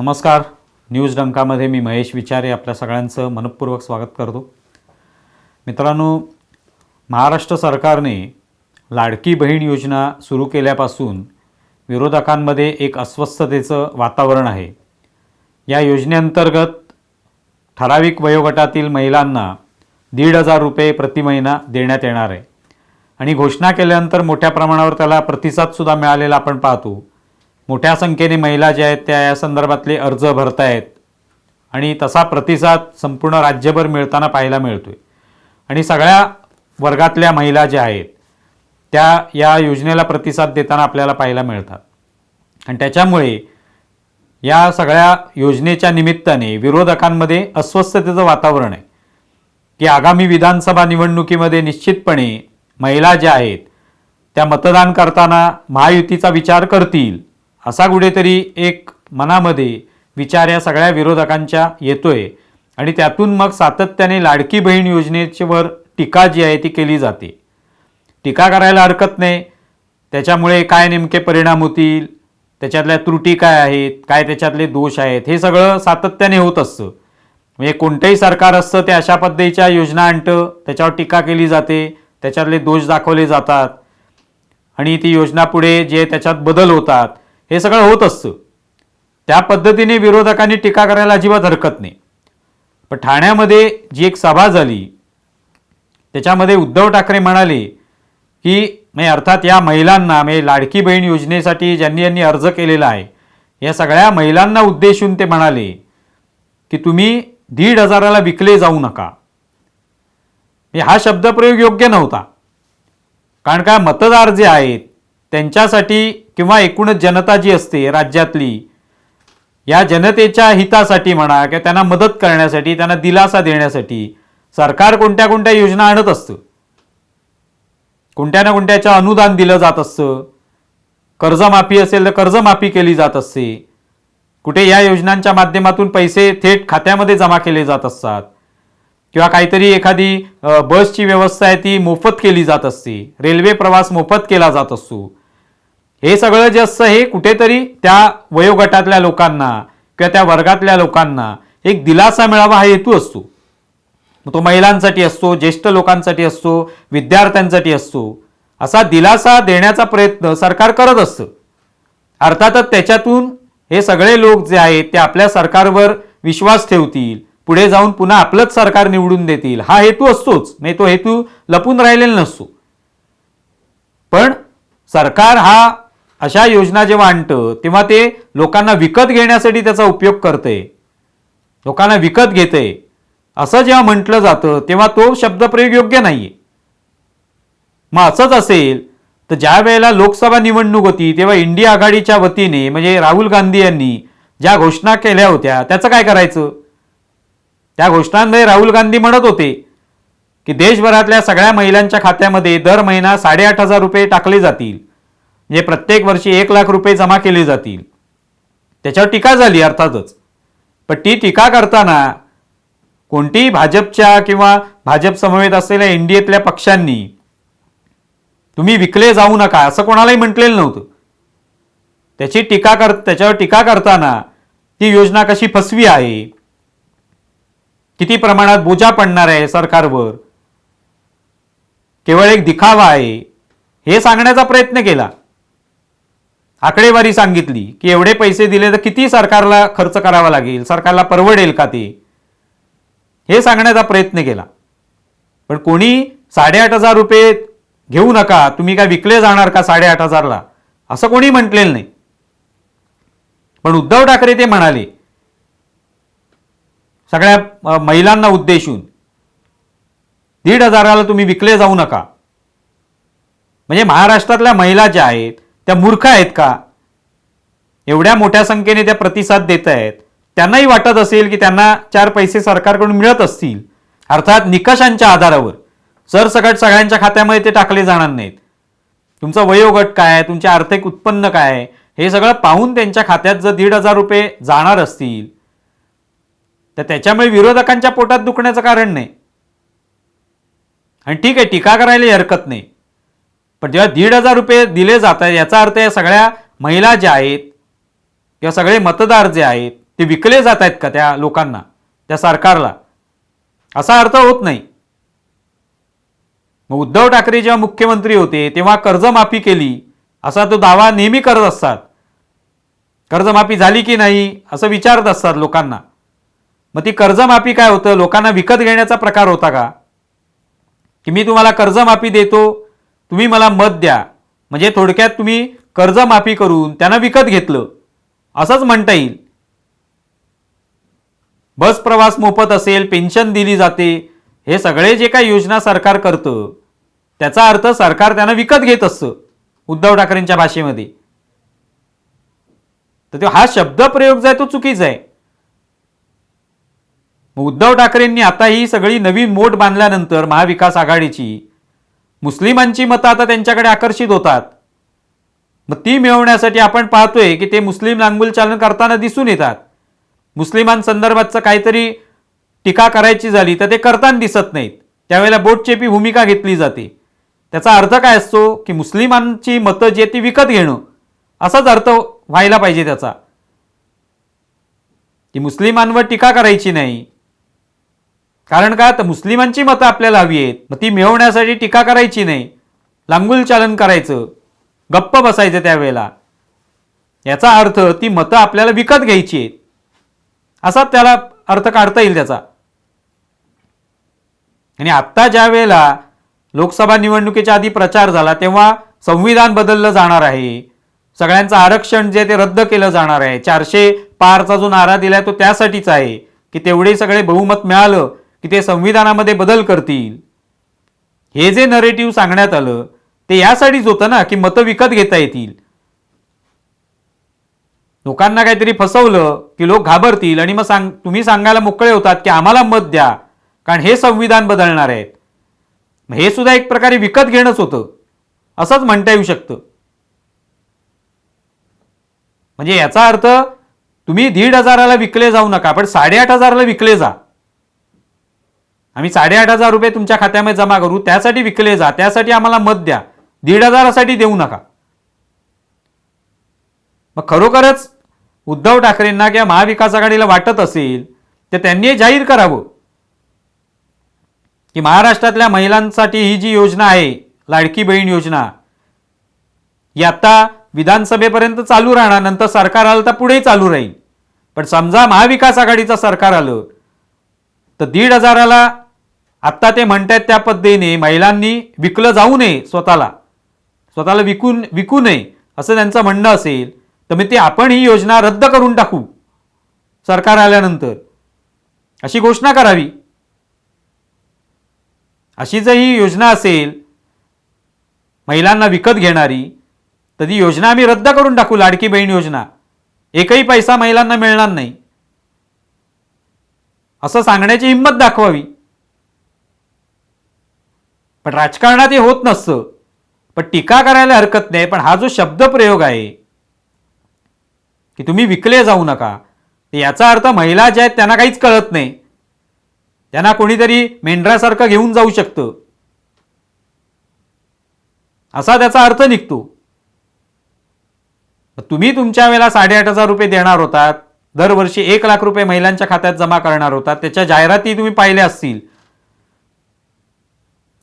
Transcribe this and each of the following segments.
नमस्कार. न्यूज डंकामध्ये मी महेश विचारे आपल्या सगळ्यांचं मनपूर्वक स्वागत करतो. मित्रांनो महाराष्ट्र सरकारने लाडकी बहीण योजना सुरू केल्यापासून विरोधकांमध्ये एक अस्वस्थतेचं वातावरण आहे. या योजनेअंतर्गत ठराविक वयोगटातील महिलांना दीड हजार रुपये प्रति महिना देण्यात येणार आहे. आणि घोषणा केल्यानंतर मोठ्या प्रमाणावर त्याला प्रतिसादसुद्धा मिळालेला आपण पाहतो. मोठ्या संख्येने महिला ज्या आहेत त्या या संदर्भातले अर्ज भरतायत. आणि तसा प्रतिसाद संपूर्ण राज्यभर मिळताना पाहायला मिळतोय. आणि सगळ्या वर्गातल्या महिला ज्या आहेत त्या या योजनेला प्रतिसाद देताना आपल्याला पाहायला मिळतात. आणि त्याच्यामुळे या सगळ्या योजनेच्या निमित्ताने विरोधकांमध्ये अस्वस्थतेचं वातावरण आहे. की आगामी विधानसभा निवडणुकीमध्ये निश्चितपणे महिला ज्या आहेत त्या मतदान करताना महायुतीचा विचार करतील असा कुठेतरी एक मनामध्ये विचार या सगळ्या विरोधकांच्या येतोय. आणि त्यातून मग सातत्याने लाडकी बहीण योजनेच्यावर टीका जी आहे ती केली जाते. टीका करायला हरकत नाही. त्याच्यामुळे काय नेमके परिणाम होतील? त्याच्यातल्या त्रुटी काय आहेत? काय त्याच्यातले दोष आहेत? हे सगळं सातत्याने होत असतं. म्हणजे कोणतंही सरकार असतं ते अशा पद्धतीच्या योजना आणतं त्याच्यावर टीका केली जाते त्याच्यातले दोष दाखवले जातात. आणि ती योजना पुढे जे त्याच्यात बदल होतात हे सगळं होत असतं. त्या पद्धतीने विरोधकांनी टीका करायला अजिबात हरकत नाही. पण ठाण्यामध्ये जी एक सभा झाली त्याच्यामध्ये उद्धव ठाकरे म्हणाले की म्हणजे अर्थात या महिलांना म्हणजे लाडकी बहीण योजनेसाठी ज्यांनी यांनी अर्ज केलेला आहे या सगळ्या महिलांना उद्देशून ते म्हणाले की तुम्ही दीड हजाराला विकले जाऊ नका. म्हणजे हा शब्दप्रयोग योग्य नव्हता. कारण का मतदार जे आहेत त्यांच्यासाठी किंवा एकूणच जनता जी असते राज्यातली या जनतेच्या हितासाठी म्हणा किंवा त्यांना मदत करण्यासाठी त्यांना दिलासा देण्यासाठी सरकार कोणत्या कोणत्या योजना आणत असतं? कोणत्या ना कोणत्याच्या अनुदान दिलं जात असतं? कर्जमाफी असेल तर कर्जमाफी केली जात असते. कुठे या योजनांच्या माध्यमातून पैसे थेट खात्यामध्ये जमा केले जात असतात. किंवा काहीतरी एखादी बसची व्यवस्था आहे ती मोफत केली जात असते. रेल्वे प्रवास मोफत केला जात असतो. हे सगळं जे असतं हे कुठेतरी त्या वयोगटातल्या लोकांना किंवा त्या वर्गातल्या लोकांना एक दिलासा मिळावा हा हेतू असतो. मग तो महिलांसाठी असतो ज्येष्ठ लोकांसाठी असतो विद्यार्थ्यांसाठी असतो. असा दिलासा देण्याचा प्रयत्न सरकार करत असतं. अर्थातच त्याच्यातून हे सगळे लोक जे आहेत ते आपल्या सरकारवर विश्वास ठेवतील पुढे जाऊन पुन्हा आपलंच सरकार निवडून देतील हा हेतू असतोच. नाही तो हेतू लपून राहिलेला नसतो. पण सरकार हा अशा योजना जेव्हा आणतं तेव्हा ते लोकांना विकत घेण्यासाठी त्याचा उपयोग करतंय लोकांना विकत घेतंय असं जेव्हा म्हटलं जातं तेव्हा तो शब्दप्रयोग योग्य नाहीये. मग असंच असेल तर ज्या वेळेला लोकसभा निवडणूक होती तेव्हा इंडिया आघाडीच्या वतीने म्हणजे राहुल गांधी यांनी ज्या घोषणा केल्या होत्या त्याचं काय करायचं? त्या घोषणांमध्ये राहुल गांधी म्हणत होते की देशभरातल्या सगळ्या महिलांच्या खात्यामध्ये दर महिना साडेआठ हजार रुपये टाकले जातील. म्हणजे प्रत्येक वर्षी एक लाख रुपये जमा केले जातील. त्याच्यावर टीका झाली अर्थातच. पण ती टीका करताना कोणतीही भाजपच्या किंवा भाजप समवेत असलेल्या एनडीएतल्या पक्षांनी तुम्ही विकले जाऊ नका असं कोणालाही म्हटलेलं नव्हतं. त्याची टीका कर त्याच्यावर टीका करताना ती योजना कशी फसवी आहे किती प्रमाणात बोजा पडणार आहे सरकारवर केवळ एक दिखावा आहे हे सांगण्याचा प्रयत्न केला. आकडेवारी सांगितली की एवढे पैसे दिले तर किती सरकारला खर्च करावा लागेल? सरकारला परवडेल का ते? हे सांगण्याचा प्रयत्न केला. पण कोणी साडेआठ हजार रुपये घेऊ नका तुम्ही काय विकले जाणार का साडेआठ हजारला? असं कोणी म्हटलेलं नाही. पण उद्धव ठाकरे ते म्हणाले सगळ्या महिलांना उद्देशून दीड हजाराला तुम्ही विकले जाऊ नका. म्हणजे महाराष्ट्रातल्या महिला ज्या आहेत त्या मूर्ख आहेत का? एवढ्या मोठ्या संख्येने त्या प्रतिसाद देत आहेत. त्यांनाही वाटत असेल की त्यांना चार पैसे सरकारकडून मिळत असतील. अर्थात निकषांच्या आधारावर. सरसकट सगळ्यांच्या खात्यामध्ये ते टाकले जाणार नाहीत. तुमचं वयोगट काय आहे? तुमचे आर्थिक उत्पन्न काय आहे? हे सगळं पाहून त्यांच्या खात्यात जर दीड हजार रुपये जाणार असतील तर त्याच्यामुळे विरोधकांच्या पोटात दुखण्याचं कारण नाही. आणि ठीक आहे टीका करायला हरकत नाही. पण जेव्हा दीड हजार रुपये दिले जात आहेत याचा अर्थ या सगळ्या महिला ज्या आहेत किंवा सगळे मतदार जे आहेत ते विकले जात आहेत का त्या लोकांना त्या सरकारला? असा अर्थ होत नाही. मग उद्धव ठाकरे जेव्हा मुख्यमंत्री होते तेव्हा कर्जमाफी केली असा तो दावा नेहमी करत असतात. कर्जमाफी झाली की नाही असं विचारत असतात लोकांना. मग ती कर्जमाफी काय होतं? लोकांना विकत घेण्याचा प्रकार होता का? की मी तुम्हाला कर्जमाफी देतो तुम्ही मला मत द्या. म्हणजे थोडक्यात तुम्ही कर्जमाफी करून त्यांना विकत घेतलं. असंच म्हणता येईल. बस प्रवास मोफत असेल पेन्शन दिली जाते हे सगळे जे काही योजना सरकार करतं त्याचा अर्थ सरकार त्यांना विकत घेत असतं उद्धव ठाकरेंच्या भाषेमध्ये. तर तो हा शब्दप्रयोग जो आहे तो चुकीचा आहे. मग उद्धव ठाकरेंनी आता ही सगळी नवीन मोठ बांधल्यानंतर महाविकास आघाडीची मुस्लिमांची मतं आता त्यांच्याकडे आकर्षित होतात. मग ती मिळवण्यासाठी आपण पाहतोय की ते मुस्लिम लांगुल चालन करताना दिसून येतात. मुस्लिमांसंदर्भातचं काहीतरी टीका करायची झाली तर ते करताना दिसत नाहीत. त्यावेळेला बोटचेपी भूमिका घेतली जाते. त्याचा अर्थ काय असतो की मुस्लिमांची मतं जी ती विकत घेणं. असाच अर्थ व्हायला पाहिजे त्याचा. की मुस्लिमांवर टीका करायची नाही. कारण का? तर मुस्लिमांची मतं आपल्याला हवी आहेत. मग ती मिळवण्यासाठी टीका करायची नाही. लांगुल चालन करायचं. गप्प बसायचं त्यावेळेला. याचा अर्थ ती मतं आपल्याला विकत घ्यायची आहेत. असा त्याला अर्थ काढता येईल त्याचा. आणि आत्ता ज्या वेळेला लोकसभा निवडणुकीच्या आधी प्रचार झाला तेव्हा संविधान बदललं जाणार आहे. सगळ्यांचं आरक्षण जे ते रद्द केलं जाणार आहे. चारशे पारचा जो नारा दिलाय तो त्यासाठीच आहे. की तेवढे सगळे बहुमत मिळालं की ते संविधानामध्ये बदल करतील. हे जे नरेटिव्ह सांगण्यात आलं ते यासाठीच होतं ना की मतं विकत घेता येतील. लोकांना काहीतरी फसवलं की लोक घाबरतील आणि मग सांग तुम्ही सांगायला मोकळे होतात की आम्हाला मत द्या कारण हे संविधान बदलणार आहेत. हे सुद्धा एक प्रकारे विकत घेणंच होतं. असंच म्हणता येऊ शकतं. म्हणजे याचा अर्थ तुम्ही दीड हजाराला विकले जाऊ नका पण साडेआठ हजाराला विकले जा. आम्ही साडेआठ हजार रुपये तुमच्या खात्यामध्ये जमा करू. त्यासाठी विकले जा. त्यासाठी आम्हाला मत द्या. दीड हजारासाठी देऊ नका. मग खरोखरच उद्धव ठाकरेंना किंवा महाविकास आघाडीला वाटत असेल तर त्यांनी जाहीर करावं. की महाराष्ट्रातल्या महिलांसाठी ही जी योजना आहे लाडकी बहीण योजना ही आता विधानसभेपर्यंत चालू राहणार. नंतर सरकार आलं तर पुढेही चालू राहील. पण समजा महाविकास आघाडीचं सरकार आलं तर दीड हजाराला आत्ता ते म्हणतायत त्या पद्धतीने महिलांनी विकलं जाऊ नये स्वतःला. स्वतःला विकून विकू नये असं त्यांचं म्हणणं असेल तर मग ते आपण ही योजना रद्द करून टाकू सरकार आल्यानंतर. अशी घोषणा करावी. अशी जर ही योजना असेल महिलांना विकत घेणारी तर ती योजना आम्ही रद्द करून टाकू लाडकी बहीण योजना. एकही पैसा महिलांना मिळणार नाही. असं सांगण्याची हिंमत दाखवावी. पण राजकारणात हे होत नसतं. पण टीका करायला हरकत नाही पण हा जो शब्दप्रयोग आहे की तुम्ही विकले जाऊ नका याचा अर्थ महिला ज्या आहेत त्यांना काहीच कळत नाही. त्यांना कोणीतरी मेंढरासारखं घेऊन जाऊ शकतं. असा त्याचा अर्थ निघतो. तुम्ही तुमच्या वेळेला साडेआठ हजार रुपये देणार होतात दरवर्षी एक लाख रुपये महिलांच्या खात्यात जमा करणार होतात त्याच्या जाहिराती तुम्ही पाहिल्या असतील.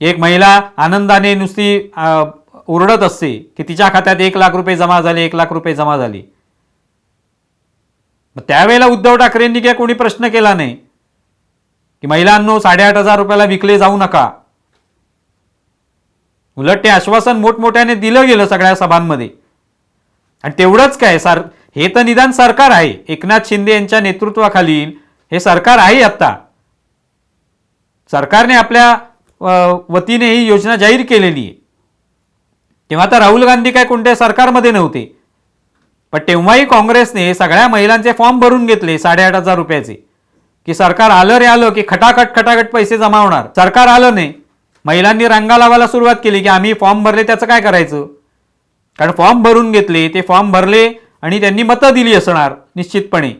एक महिला आनंदाने नुसती उरडत ओरडत असते की तिच्या खात्यात एक लाख रुपये जमा झाले एक लाख रुपये जमा झाले. मग त्यावेळेला उद्धव ठाकरेंनी काय कोणी प्रश्न केला नाही? की महिलांनो साडेआठ हजार रुपयाला विकले जाऊ नका. उलट ते आश्वासन मोठमोठ्याने दिलं गेलं सगळ्या सभांमध्ये. आणि तेवढंच काय सर हे तर निदान सरकार आहे. एकनाथ शिंदे यांच्या नेतृत्वाखालील हे सरकार आहे आत्ता. सरकारने आपल्या वतीने ही योजना जाहीर केलेली आहे. तेव्हा तर राहुल गांधी काय कोणत्या सरकारमध्ये नव्हते? पण तेव्हाही काँग्रेसने सगळ्या महिलांचे फॉर्म भरून घेतले साडेआठ हजार रुपयाचे. की सरकार आलं रे आलं की खटाखट खटाखट पैसे जमा होणार. सरकार आलं नाही. महिलांनी रांगा लावायला सुरुवात केली की आम्ही फॉर्म भरले त्याचं काय करायचं? कारण फॉर्म भरून घेतले ते फॉर्म भरले आणि त्यांनी मतं दिली असणार निश्चितपणे.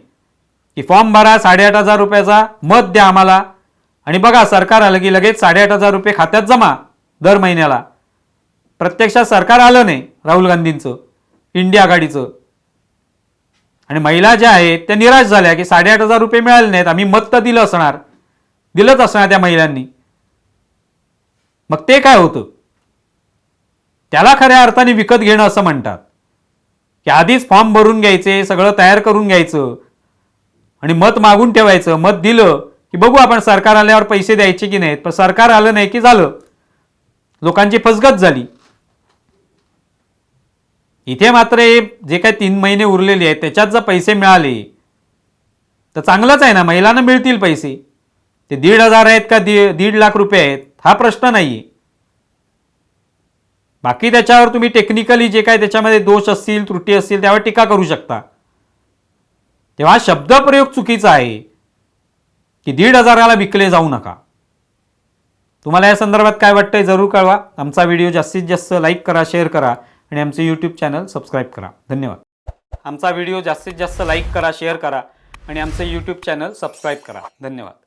की फॉर्म भरा साडेआठ हजार रुपयाचा मत द्या आम्हाला. आणि बघा सरकार आलं की लगेच साडेआठ हजार रुपये खात्यात जमा दर महिन्याला. प्रत्यक्षात सरकार आलं नाही राहुल गांधींचं इंडिया आघाडीचं. आणि महिला ज्या आहेत त्या निराश झाल्या की साडेआठ हजार रुपये मिळाले नाहीत आम्ही मत तर दिलं असणार. दिलंच असणार त्या महिलांनी. मग ते काय होतं? त्याला खऱ्या अर्थाने विकत घेणं असं म्हणतात. की आधीच फॉर्म भरून घ्यायचे सगळं तयार करून घ्यायचं. आणि मत मागून ठेवायचं मत दिलं की बघू आपण सरकार आल्यावर पैसे द्यायचे की नाहीत पण सरकार आलं नाही की झालं. लोकांची फसगत झाली. इथे मात्र हे जे काही तीन महिने उरलेले आहेत त्याच्यात जर पैसे मिळाले तर चांगलंच आहे ना महिलांना मिळतील पैसे. ते दीड हजार आहेत का दीड लाख रुपये आहेत हा प्रश्न नाही आहे बाकी त्याच्यावर तुम्ही टेक्निकली जे काय त्याच्यामध्ये दोष असतील त्रुटी असतील त्यावर टीका करू शकता. तेव्हा शब्दप्रयोग चुकीचा आहे. की दीड हजाराला विकले जाऊ नका. तुम्हाला या संदर्भात काय वाटतंय जरूर कळवा. आमचा व्हिडिओ जास्तीत जास्त लाईक करा शेअर करा आणि आमचे यूट्यूब चॅनल सबस्क्राईब करा. धन्यवाद. आमचा व्हिडिओ जास्तीत जास्त लाईक करा शेअर करा आणि आमचे यूट्यूब चॅनल सबस्क्राईब करा. धन्यवाद.